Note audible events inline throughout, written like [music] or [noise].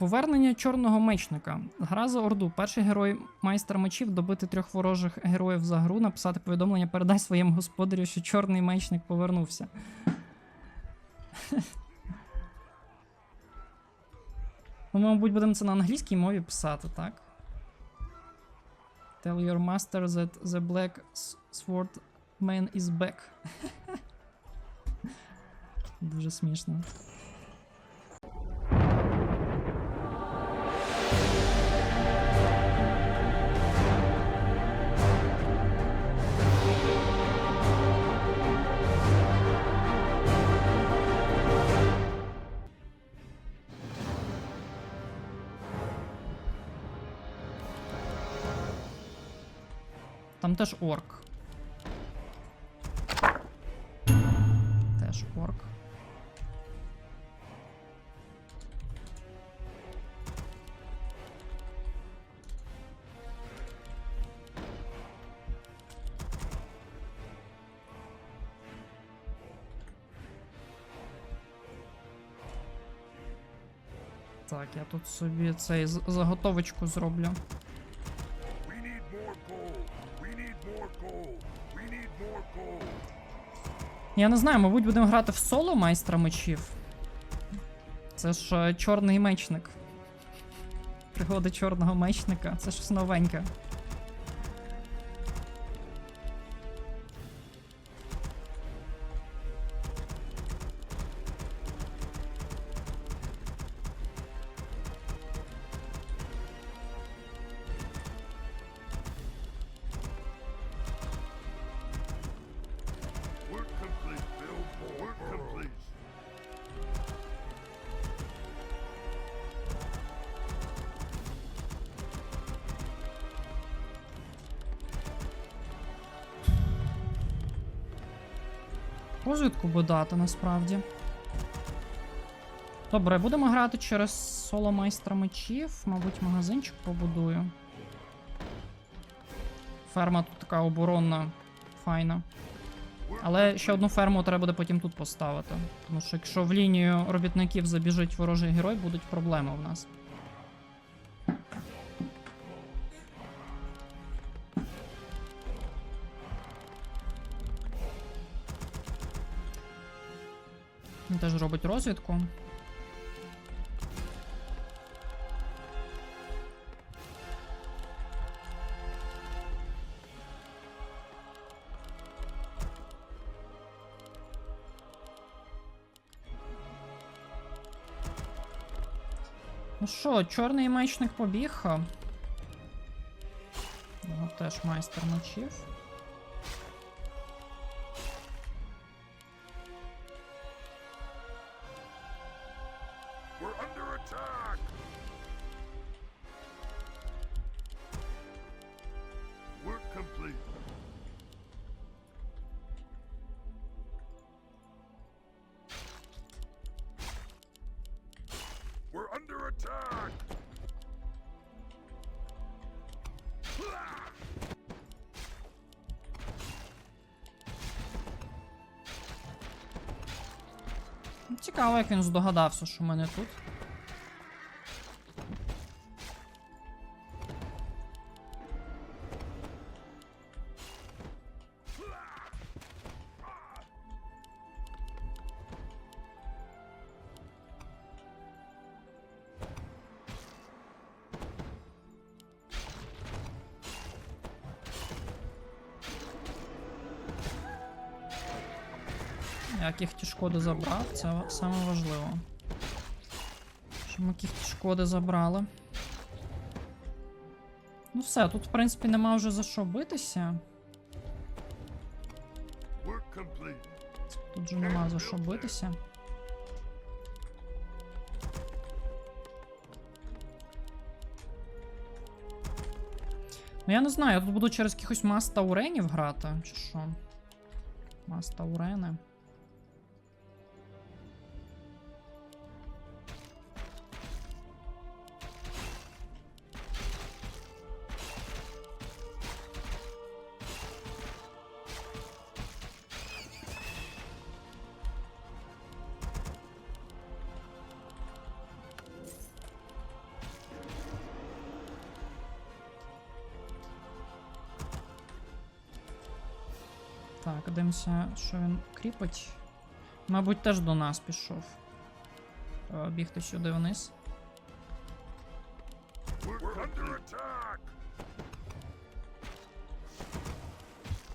Повернення чорного мечника. Гра за Орду. Перший герой майстра мечів добити трьох ворожих героїв за гру, написати повідомлення, передай своєму господарю, що чорний мечник повернувся. Ну, Ми, мабуть, будемо це на англійській мові писати, так? Tell your master that the black sword man is back. [laughs] Дуже смішно. Там теж орк. Теж орк. Так, я тут собі цей заготовочку зроблю. Я не знаю, мабуть, будемо грати в соло майстра мечів. Це ж е, чорний мечник. Пригоди чорного мечника. Це щось новеньке. Розвідку би дати насправді. Добре, будемо грати через соло майстра мечів. Мабуть, магазинчик побудую. Ферма тут така оборонна, файна. Але ще одну ферму треба буде потім тут поставити. Тому що якщо в лінію робітників забіжить ворожий герой, будуть проблеми в нас. Він теж робить розвідку. Ну що, чорний мечник побіг. Його теж майстер мечів. Attack. Work complete. We're under attack. Цікаво, як він здогадався, що в мене тут. Як їх ті шкоди забрав, це саме важливо. Щоб ми їх ті шкоди забрали. Ну все, тут, в принципі, нема вже за що битися. Тут же нема за що битися. Ну я не знаю, я тут буду через якихось мас тауренів грати, чи що? Мас Так, дивимося, що він кріпить. Мабуть, теж до нас пішов. Треба бігти сюди вниз.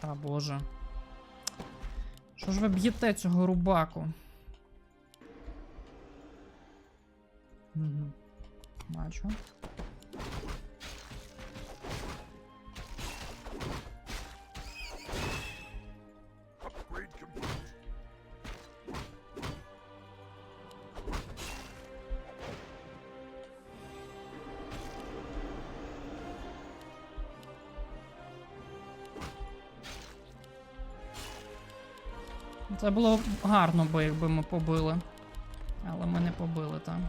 Та боже. Що ж ви б'єте цього рубаку? Це було гарно би, якби ми побили. Але ми не побили там.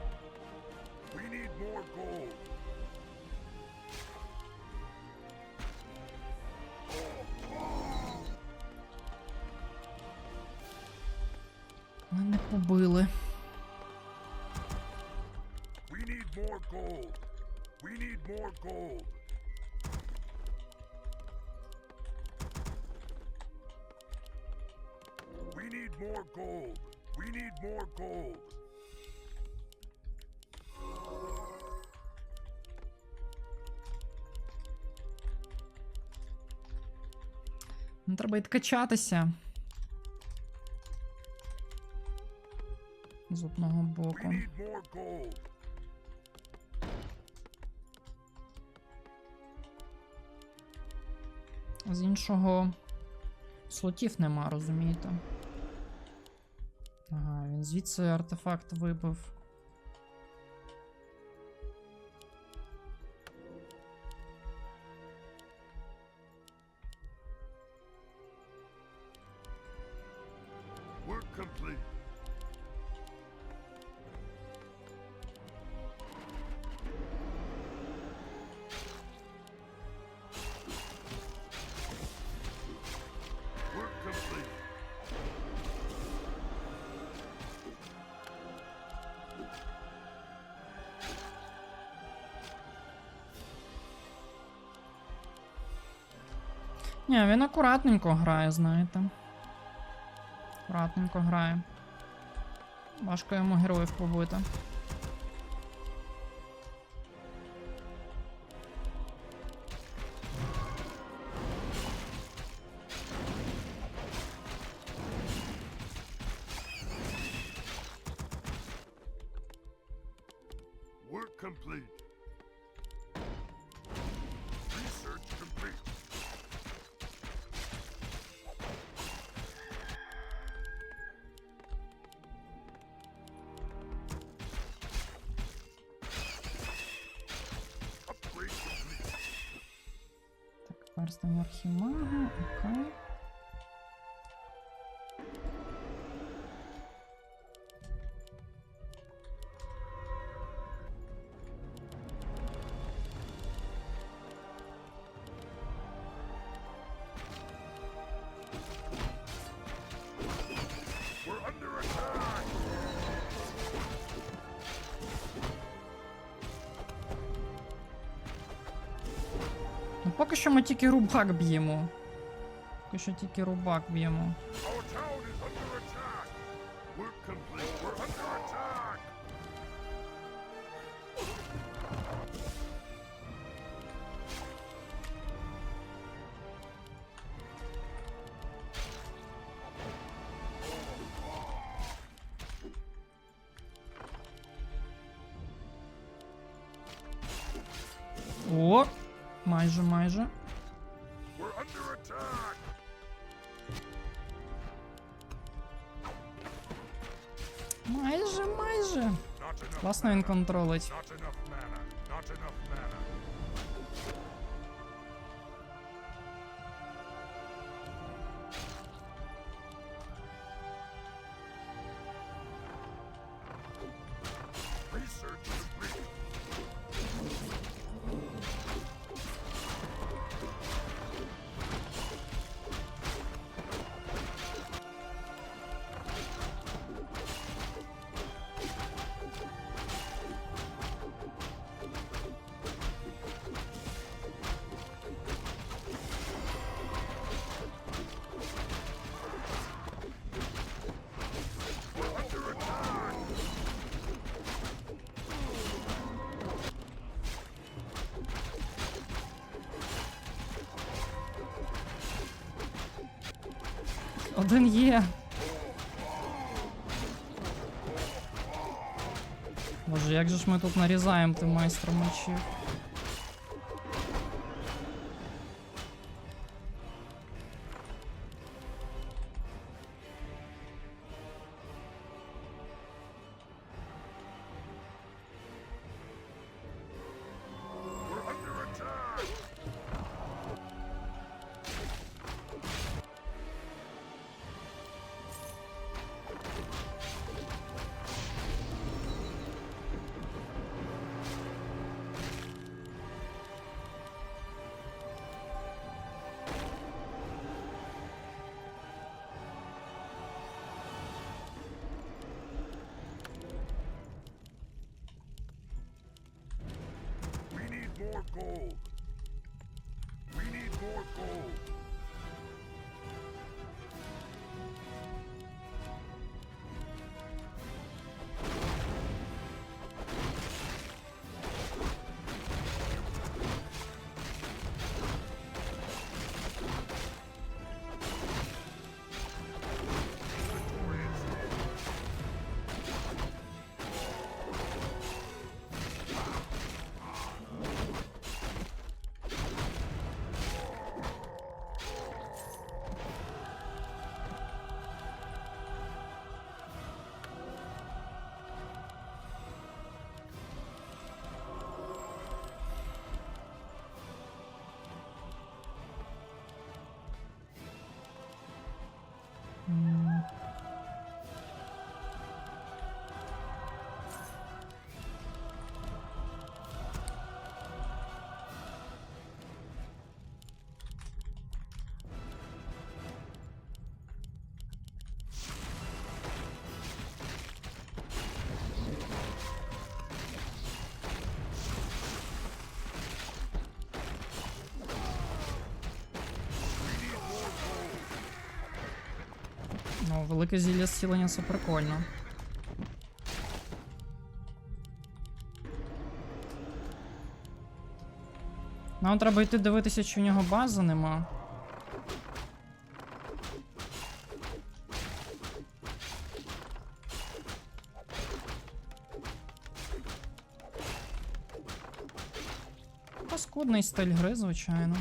Треба відкачатися. З одного боку. З іншого слотів нема, розумієте? Ага, він звідси артефакт вибив. Ні, він акуратненько грає, знаєте. Акуратненько грає. Важко йому героїв побити. Перстень архімага, окей. Ми тільки рубак б'ємо. Поки що тільки рубак б'ємо. Our town is under attack. Work complete. We're under attack. О! Майже, майже. Класно він контролить. Один є. Боже, як же ж ми тут нарізаємо ти майстра мечів? More gold. We need more gold. Ну, велике зілля зцілення це прикольно. Нам треба йти дивитися, чи в нього бази нема. Паскудний стиль гри, звичайно.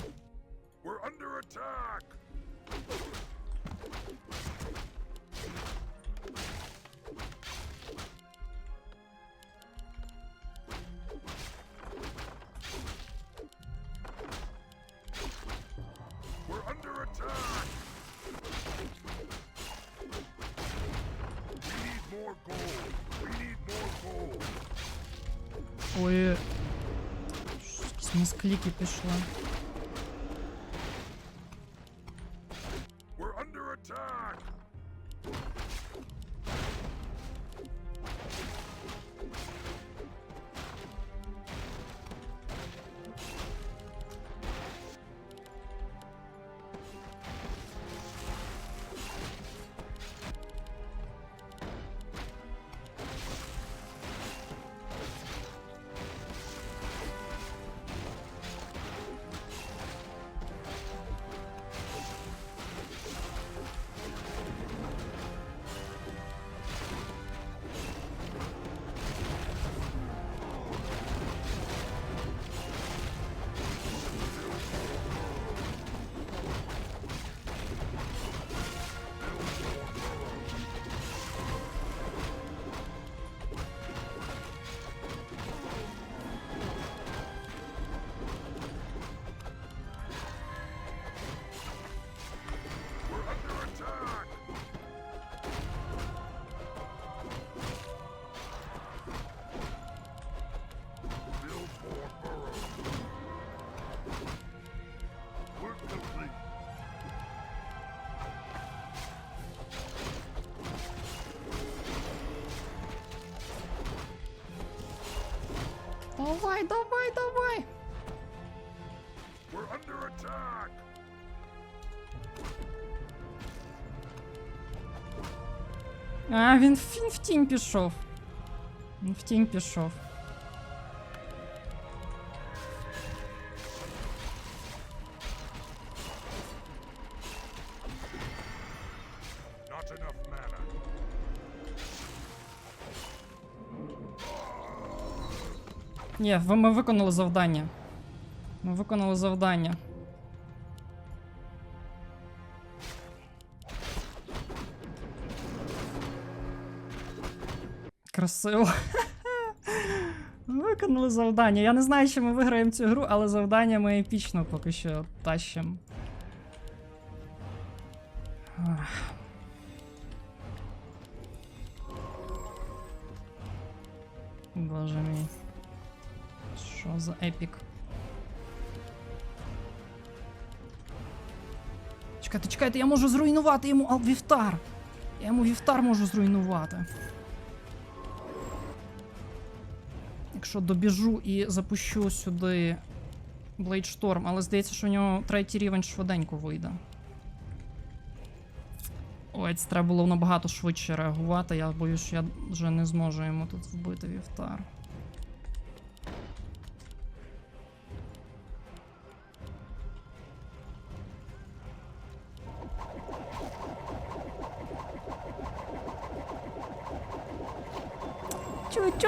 Давай, давай, давай! We're under attack! А, він, в- він в тінь пішов. Він в тінь пішов. Ні, ми виконали завдання. Ми виконали завдання. Красиво. [laughs] Виконали завдання. Я не знаю, чи ми виграємо цю гру, але завдання ми епічно поки що тащимо. За епік? Чекайте, чекайте, я можу зруйнувати йому вівтар. Я йому вівтар можу зруйнувати. Якщо добіжу і запущу сюди Storm, але здається, що у нього третій рівень швиденько вийде. Ой, це треба було набагато швидше реагувати. Я боюсь, що я вже не зможу йому тут вбити вівтар.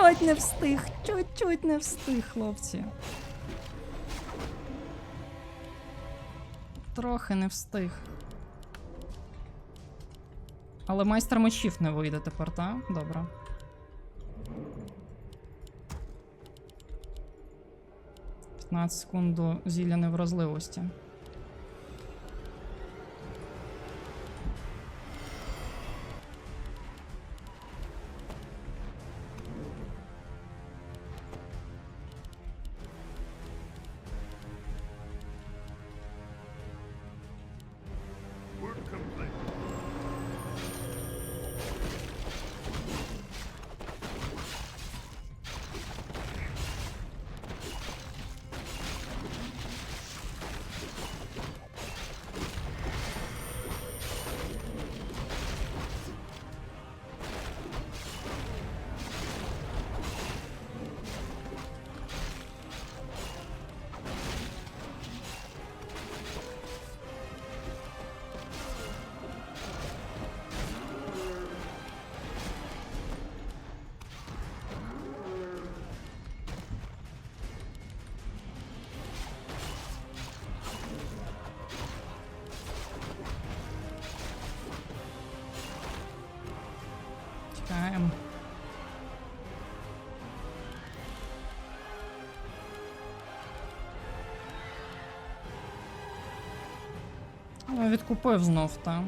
Чуть-чуть не встиг, чуть-чуть не встиг, хлопці. Трохи не встиг. Але майстер мечів не вийде тепер, так? Добре. П'ятнадцять секунд до зілля невразливості. Ну, Відкупив знов, так.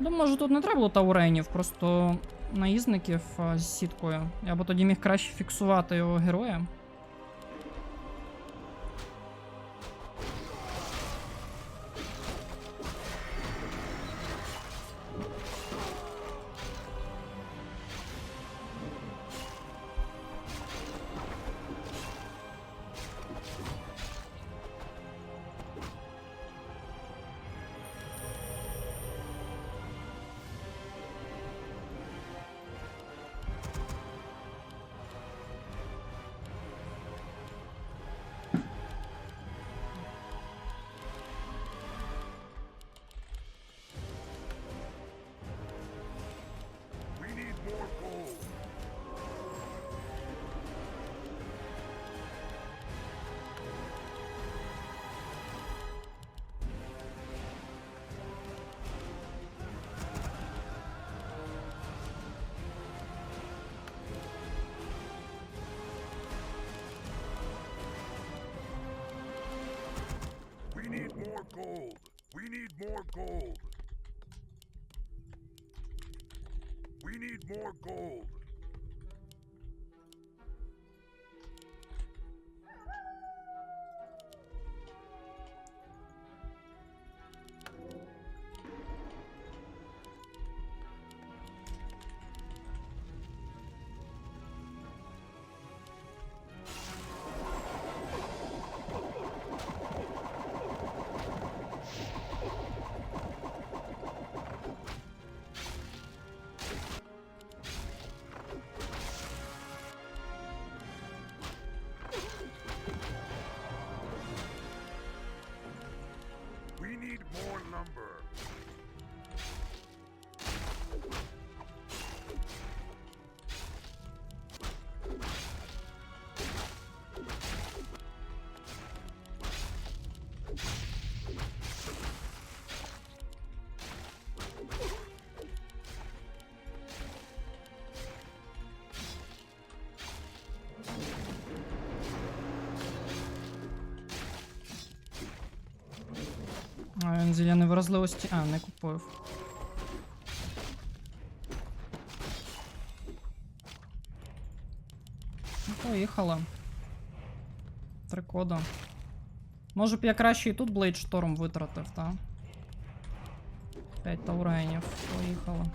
Думаю, може тут не треба було тауренів, просто наїзників з сіткою. Я б тоді міг краще фіксувати його героя. Need more gold. We need more gold. Зілля невразливості. А, не купив. Ну, поїхала. Три кода. Може б я краще і тут Блейдшторм витратив, та? П'ять тауренів. Поїхала.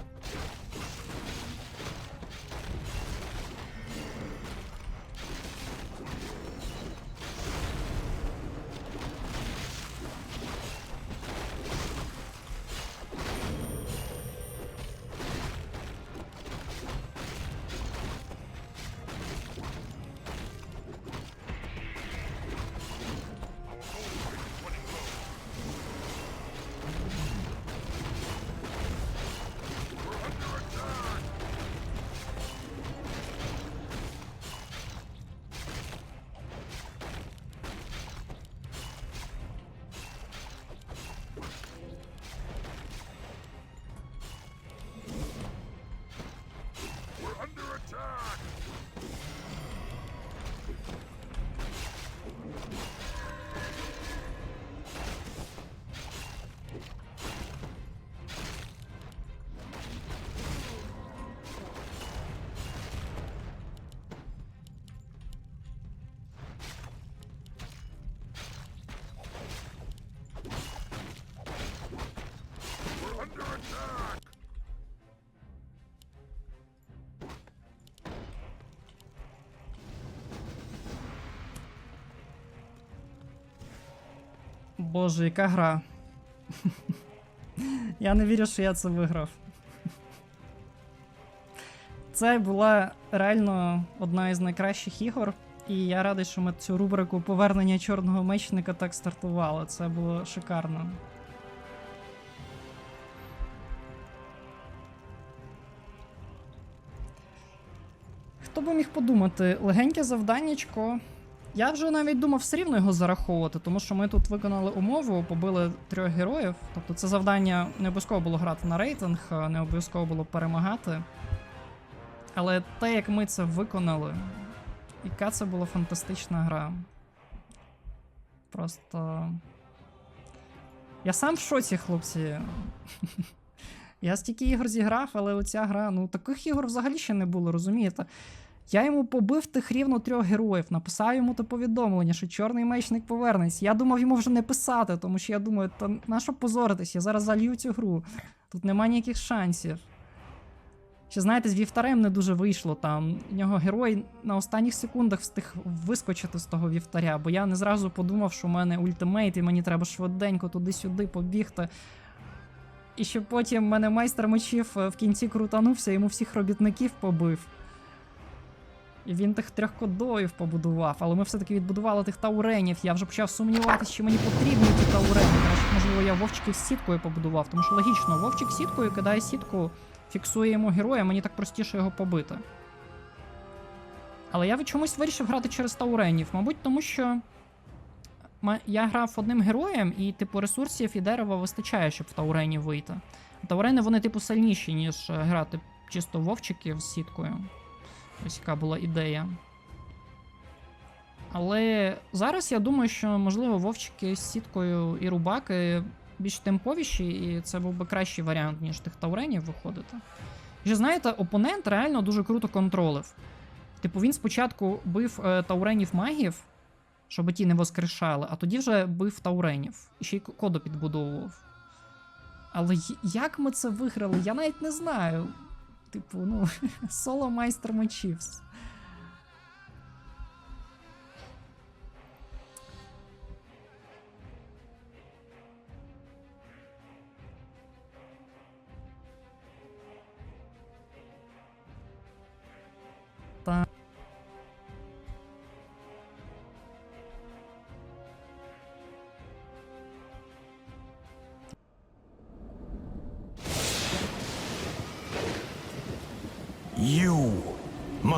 Боже, яка гра. я не вірю, що я це виграв. Це була реально одна із найкращих ігор. І я радий, що ми цю рубрику повернення чорного мечника так стартували. Це було шикарно. Хто би міг подумати, легеньке завданнячко. Я вже навіть думав все рівно його зараховувати, тому що ми тут виконали умову, побили трьох героїв. Тобто це завдання не обов'язково було грати на рейтинг, не обов'язково було перемагати. Але те, як ми це виконали, яка це була фантастична гра. Просто. Я сам в шоці, хлопці. [laughs] Я стільки ігор зіграв, але оця гра, ну таких ігор взагалі ще не було, розумієте? Я йому побив тих рівно трьох героїв, написав йому те повідомлення, що чорний мечник повернеться. Я думав йому вже не писати, тому що я думаю, та на що позоритись, я зараз залью цю гру. Тут нема ніяких шансів. Ще знаєте, з вівтарем не дуже вийшло там. У нього герой на останніх секундах встиг вискочити з того вівтаря, бо я не зразу подумав, що в мене ультимейт, і мені треба швиденько туди-сюди побігти. І що потім мене майстер мечів е, в кінці крутанувся, йому всіх робітників побив. Він тих трьох кодоїв побудував, але ми все-таки відбудували тих тауренів. Я вже почав сумніватися, чи мені потрібні ті таурени. Тому можливо, я вовчиків з сіткою побудував. Тому що логічно, вовчик сіткою кидає сітку, фіксує йому героя, мені так простіше його побити. Але я чомусь вирішив грати через тауренів. Мабуть, тому що я грав одним героєм, і, типу, ресурсів і дерева вистачає, щоб в таурені вийти. Таурени, вони, типу, сильніші, ніж грати чисто вовчиків з сіткою. Ось яка була ідея. Але зараз я думаю, що можливо вовчики з сіткою і рубаки більш темповіші, і це був би кращий варіант, ніж тих тауренів виходити. Ж знаєте, опонент реально дуже круто контролив. Типу, він спочатку бив е, тауренів магів, щоб ті не воскрешали, а тоді вже бив тауренів. І ще й коду підбудовував. Але як ми це виграли, я навіть не знаю. Типу, ну, [laughs] соло майстер мечів.